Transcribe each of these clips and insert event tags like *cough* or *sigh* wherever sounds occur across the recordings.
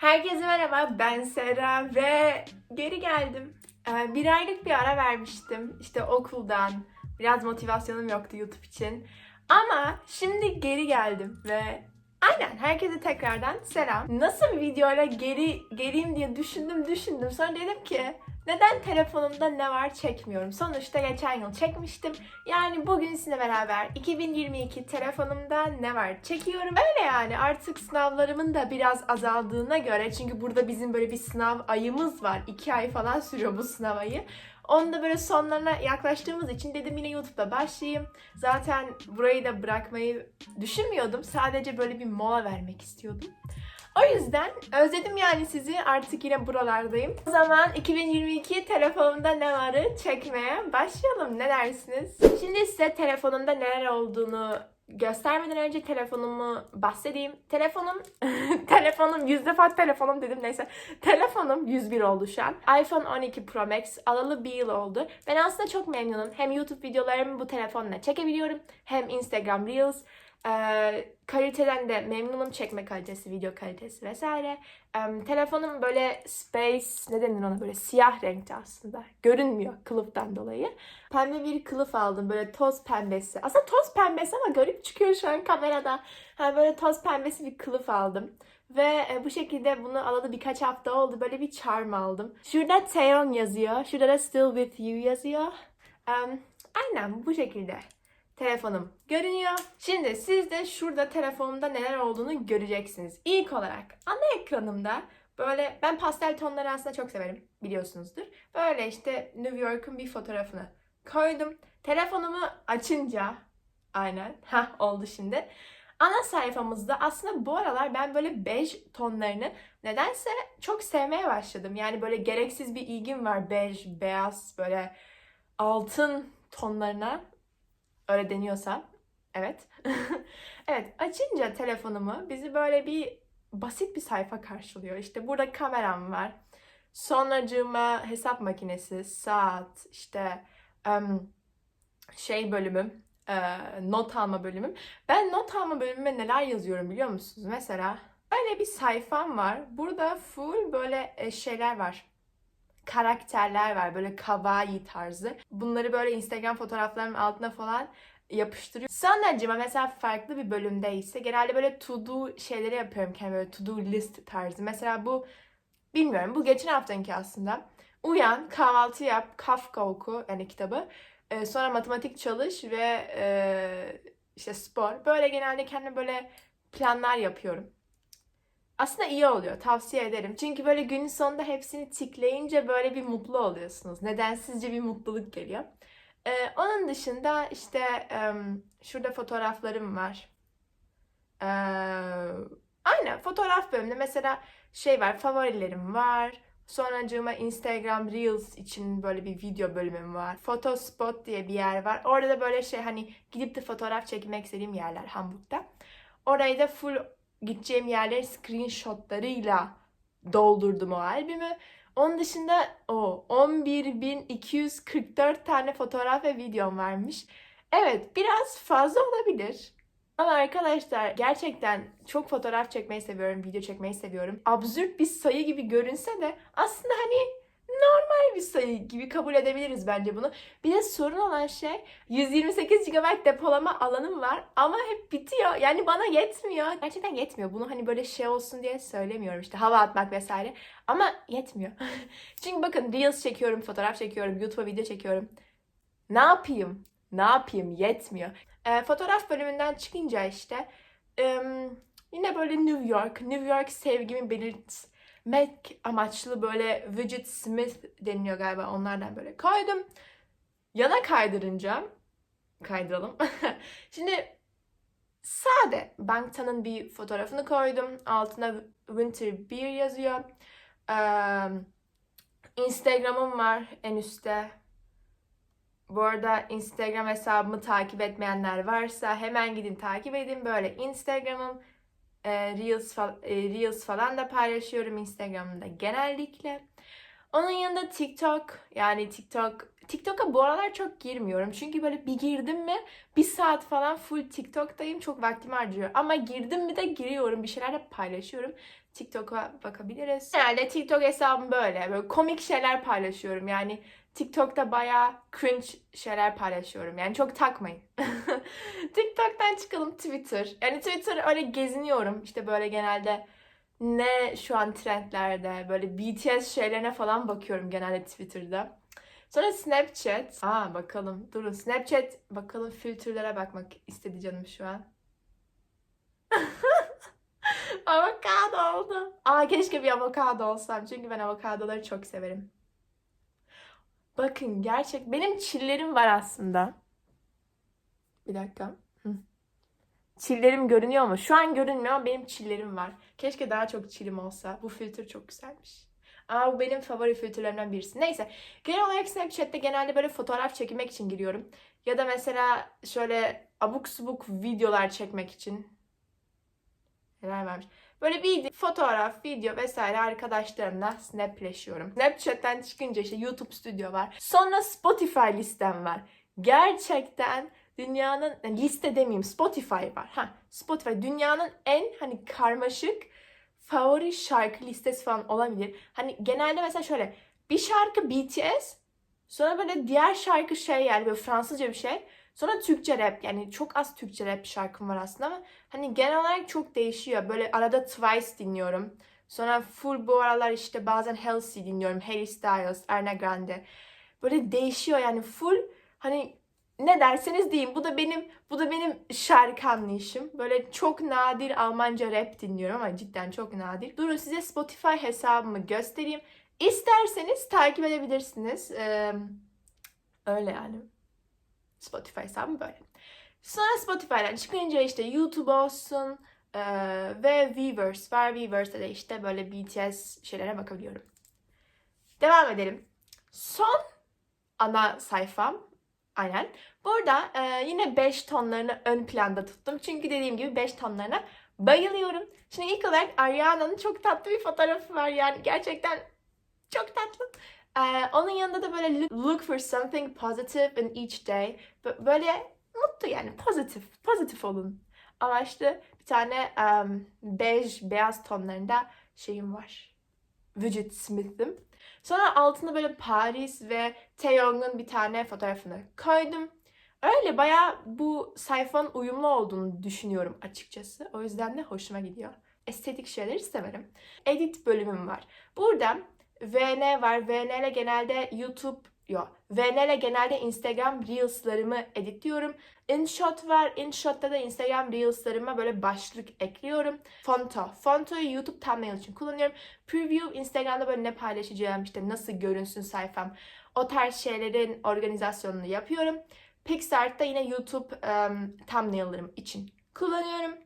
Herkese merhaba, ben Sera ve geri geldim. Ee, bir aylık bir ara vermiştim. İşte okuldan, biraz motivasyonum yoktu YouTube için. Ama şimdi geri geldim ve aynen herkese tekrardan selam. Nasıl bir videoyla geri geleyim diye düşündüm düşündüm. Sonra dedim ki neden telefonumda ne var çekmiyorum. Sonuçta geçen yıl çekmiştim. Yani bugün sizinle beraber 2022 telefonumda ne var çekiyorum. Öyle yani artık sınavlarımın da biraz azaldığına göre çünkü burada bizim böyle bir sınav ayımız var. 2 ay falan sürüyor bu sınav ayı. Onun da böyle sonlarına yaklaştığımız için dedim yine YouTube'da başlayayım. Zaten burayı da bırakmayı düşünmüyordum. Sadece böyle bir mola vermek istiyordum. O yüzden özledim yani sizi. Artık yine buralardayım. O zaman 2022 telefonumda ne varı çekmeye başlayalım. Ne dersiniz? Şimdi size telefonumda neler olduğunu göstermeden önce telefonumu bahsedeyim. Telefonum, *laughs* telefonum, yüz defa telefonum dedim neyse. Telefonum 101 oldu şu an. iPhone 12 Pro Max alalı bir yıl oldu. Ben aslında çok memnunum. Hem YouTube videolarımı bu telefonla çekebiliyorum. Hem Instagram Reels. Ee, kaliteden de memnunum. Çekme kalitesi, video kalitesi vesaire. Em, telefonum böyle space, ne denir ona böyle siyah renkte aslında. Görünmüyor kılıftan dolayı. Pembe bir kılıf aldım böyle toz pembesi. Aslında toz pembesi ama garip çıkıyor şu an kamerada. Ha, böyle toz pembesi bir kılıf aldım. Ve e, bu şekilde bunu alalı birkaç hafta oldu. Böyle bir charm aldım. Şurada Teon yazıyor. Şurada da Still With You yazıyor. Em, aynen bu şekilde telefonum görünüyor. Şimdi siz de şurada telefonumda neler olduğunu göreceksiniz. İlk olarak ana ekranımda böyle ben pastel tonları aslında çok severim biliyorsunuzdur. Böyle işte New York'un bir fotoğrafını koydum. Telefonumu açınca aynen *laughs* ha oldu şimdi. Ana sayfamızda aslında bu aralar ben böyle bej tonlarını nedense çok sevmeye başladım. Yani böyle gereksiz bir ilgim var bej, beyaz, böyle altın tonlarına. Öyle deniyorsa. Evet. *laughs* evet açınca telefonumu bizi böyle bir basit bir sayfa karşılıyor. İşte burada kameram var. Sonracığıma hesap makinesi, saat, işte em, şey bölümüm, e, not alma bölümüm. Ben not alma bölümüme neler yazıyorum biliyor musunuz? Mesela böyle bir sayfam var. Burada full böyle e, şeyler var karakterler var böyle kawaii tarzı. Bunları böyle Instagram fotoğraflarımın altına falan yapıştırıyorum. Sonracıma mesela farklı bir bölümdeyse genelde böyle to do şeyleri yapıyorum kendi böyle to do list tarzı. Mesela bu bilmiyorum bu geçen haftanki aslında. Uyan, kahvaltı yap, Kafka oku yani kitabı. Ee, sonra matematik çalış ve e, işte spor. Böyle genelde kendime böyle planlar yapıyorum. Aslında iyi oluyor. Tavsiye ederim. Çünkü böyle günün sonunda hepsini tikleyince böyle bir mutlu oluyorsunuz. Nedensizce bir mutluluk geliyor. Ee, onun dışında işte em, şurada fotoğraflarım var. Ee, aynen fotoğraf bölümünde mesela şey var favorilerim var. Sonracığıma Instagram Reels için böyle bir video bölümüm var. Photospot diye bir yer var. Orada da böyle şey hani gidip de fotoğraf çekmek istediğim yerler Hamburg'da. Orayı da full gideceğim yerleri screenshotlarıyla doldurdum o albümü. Onun dışında o 11.244 tane fotoğraf ve videom varmış. Evet biraz fazla olabilir. Ama arkadaşlar gerçekten çok fotoğraf çekmeyi seviyorum, video çekmeyi seviyorum. Absürt bir sayı gibi görünse de aslında hani normal bir sayı gibi kabul edebiliriz bence bunu. Bir de sorun olan şey 128 GB depolama alanım var ama hep bitiyor. Yani bana yetmiyor. Gerçekten yetmiyor. Bunu hani böyle şey olsun diye söylemiyorum işte hava atmak vesaire. Ama yetmiyor. *laughs* Çünkü bakın Reels çekiyorum, fotoğraf çekiyorum, YouTube'a video çekiyorum. Ne yapayım? Ne yapayım? Yetmiyor. Ee, fotoğraf bölümünden çıkınca işte em, yine böyle New York, New York sevgimi belirtmek amaçlı böyle Widget Smith deniliyor galiba onlardan böyle koydum. Yana kaydırınca kaydıralım. *laughs* Şimdi sade Bangtan'ın bir fotoğrafını koydum. Altına Winter Beer yazıyor. Ee, Instagram'ım var en üstte. Bu arada Instagram hesabımı takip etmeyenler varsa hemen gidin takip edin. Böyle Instagram'ım, e, Reels, fa- e, Reels falan da paylaşıyorum Instagram'da genellikle. Onun yanında TikTok yani TikTok TikTok'a bu aralar çok girmiyorum. Çünkü böyle bir girdim mi bir saat falan full TikTok'tayım. Çok vaktimi harcıyor. Ama girdim mi de giriyorum. Bir şeyler de paylaşıyorum. TikTok'a bakabiliriz. Genelde TikTok hesabım böyle. Böyle komik şeyler paylaşıyorum. Yani TikTok'ta bayağı cringe şeyler paylaşıyorum. Yani çok takmayın. *laughs* *laughs* TikTok'tan çıkalım Twitter. Yani Twitter öyle geziniyorum. İşte böyle genelde ne şu an trendlerde böyle BTS şeylerine falan bakıyorum genelde Twitter'da. Sonra Snapchat. Aa bakalım. Durun Snapchat bakalım filtrelere bakmak istedi canım şu an. *laughs* avokado oldu. Aa keşke bir avokado olsam. Çünkü ben avokadoları çok severim. Bakın gerçek benim çillerim var aslında. Bir dakika. Çillerim görünüyor mu? Şu an görünmüyor ama benim çillerim var. Keşke daha çok çilim olsa. Bu filtre çok güzelmiş. Aa bu benim favori filtrelerimden birisi. Neyse. Genel olarak Snapchat'te genelde böyle fotoğraf çekmek için giriyorum. Ya da mesela şöyle abuk subuk videolar çekmek için. Neler varmış. Böyle bir fotoğraf, video vesaire arkadaşlarımla snapleşiyorum. Snapchat'ten çıkınca işte YouTube Studio var. Sonra Spotify listem var. Gerçekten dünyanın yani liste demeyeyim Spotify var. Ha Spotify dünyanın en hani karmaşık favori şarkı listesi falan olabilir. Hani genelde mesela şöyle bir şarkı BTS sonra böyle diğer şarkı şey yani böyle Fransızca bir şey. Sonra Türkçe rap yani çok az Türkçe rap şarkım var aslında ama hani genel olarak çok değişiyor. Böyle arada Twice dinliyorum. Sonra full bu aralar işte bazen Halsey dinliyorum. Harry Styles, Ariana Grande. Böyle değişiyor yani full hani ne derseniz deyin. Bu da benim bu da benim şarkı anlayışım. Böyle çok nadir Almanca rap dinliyorum ama cidden çok nadir. Durun size Spotify hesabımı göstereyim. İsterseniz takip edebilirsiniz. Ee, öyle yani. Spotify hesabım böyle. Sonra Spotify'dan çıkınca işte YouTube olsun e, ve Weverse var. Weverse'de de işte böyle BTS şeylere bakabiliyorum. Devam edelim. Son ana sayfam. Aynen. Burada e, yine 5 tonlarını ön planda tuttum. Çünkü dediğim gibi 5 tonlarına bayılıyorum. Şimdi ilk olarak Ariana'nın çok tatlı bir fotoğrafı var. Yani gerçekten çok tatlı. Ee, onun yanında da böyle look, for something positive in each day. Bö- Böyle mutlu yani pozitif, pozitif olun. Amaçlı bir tane um, bej, beyaz tonlarında şeyim var. Vücut Smith'im. Sonra altına böyle Paris ve Taeyong'un bir tane fotoğrafını koydum. Öyle bayağı bu sayfanın uyumlu olduğunu düşünüyorum açıkçası. O yüzden de hoşuma gidiyor. Estetik şeyleri severim. Edit bölümüm var. Burada VN var. VN ile genelde YouTube yok. VN ile genelde Instagram Reels'larımı editliyorum. InShot var. InShot'ta da Instagram Reels'larıma böyle başlık ekliyorum. Fonto. Fonto'yu YouTube thumbnail için kullanıyorum. Preview Instagram'da böyle ne paylaşacağım işte nasıl görünsün sayfam. O tarz şeylerin organizasyonunu yapıyorum. PixArt'ta yine YouTube um, thumbnail'larım için kullanıyorum.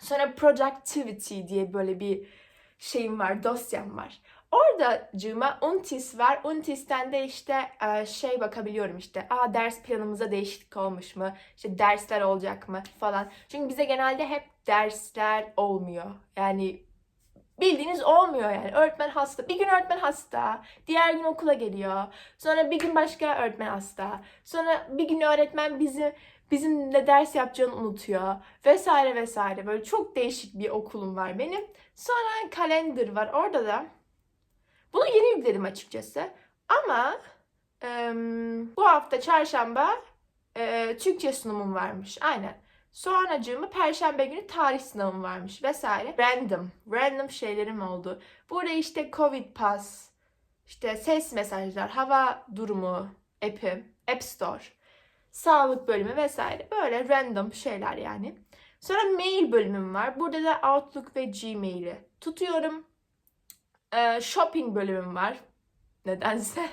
Sonra Productivity diye böyle bir şeyim var, dosyam var. Orada cığıma Untis var. Untis'ten de işte şey bakabiliyorum işte. Aa ders planımıza değişiklik olmuş mu? İşte dersler olacak mı falan. Çünkü bize genelde hep dersler olmuyor. Yani bildiğiniz olmuyor yani. Öğretmen hasta. Bir gün öğretmen hasta. Diğer gün okula geliyor. Sonra bir gün başka öğretmen hasta. Sonra bir gün öğretmen bizi bizim ne ders yapacağını unutuyor. Vesaire vesaire. Böyle çok değişik bir okulum var benim. Sonra kalender var. Orada da bunu yeni yükledim açıkçası. Ama e, bu hafta çarşamba e, Türkçe sunumum varmış. Aynen. Sonracığımı perşembe günü tarih sınavım varmış vesaire. Random. Random şeylerim oldu. Burada işte Covid Pass, işte ses mesajlar, hava durumu, app'i, App Store, sağlık bölümü vesaire. Böyle random şeyler yani. Sonra mail bölümüm var. Burada da Outlook ve Gmail'i tutuyorum. Ee, shopping bölümüm var. *laughs* Nedense.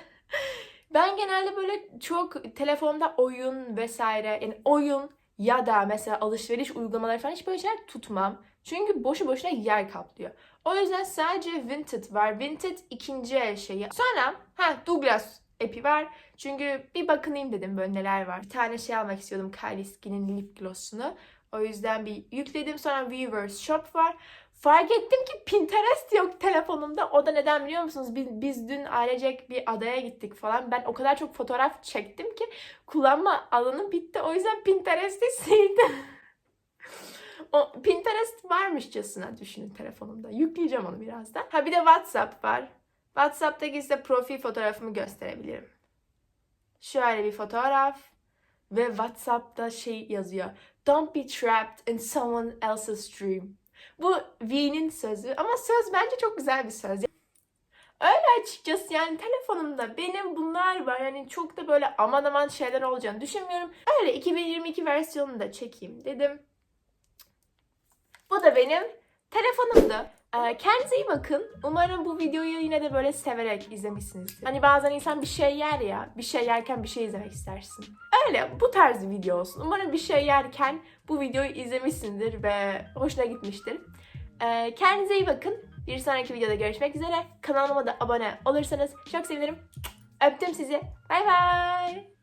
Ben genelde böyle çok telefonda oyun vesaire yani oyun ya da mesela alışveriş uygulamaları falan hiç böyle şeyler tutmam. Çünkü boşu boşuna yer kaplıyor. O yüzden sadece Vinted var. Vinted ikinci el şeyi. Sonra ha Douglas app'i var. Çünkü bir bakınayım dedim böyle neler var. Bir tane şey almak istiyordum Kylie Skin'in lip gloss'unu. O yüzden bir yükledim. Sonra Weavers Shop var. Fark ettim ki Pinterest yok telefonumda. O da neden biliyor musunuz? Biz, biz dün ailecek bir adaya gittik falan. Ben o kadar çok fotoğraf çektim ki kullanma alanım bitti. O yüzden Pinterest'i sildim. O Pinterest varmışçasına düşünün telefonumda. Yükleyeceğim onu birazdan. Ha bir de WhatsApp var. WhatsApp'taki size profil fotoğrafımı gösterebilirim. Şöyle bir fotoğraf ve WhatsApp'ta şey yazıyor. Don't be trapped in someone else's dream. Bu V'nin sözü ama söz bence çok güzel bir söz. Öyle açıkçası yani telefonumda benim bunlar var. Yani çok da böyle aman aman şeyler olacağını düşünmüyorum. Öyle 2022 versiyonunu da çekeyim dedim. Bu da benim telefonumdu. Ee, kendinize iyi bakın. Umarım bu videoyu yine de böyle severek izlemişsinizdir. Hani bazen insan bir şey yer ya, bir şey yerken bir şey izlemek istersin. Öyle bu tarz bir video olsun. Umarım bir şey yerken bu videoyu izlemişsindir ve hoşuna gitmiştir. Ee, kendinize iyi bakın. Bir sonraki videoda görüşmek üzere. Kanalıma da abone olursanız çok sevinirim. Öptüm sizi. Bay bay.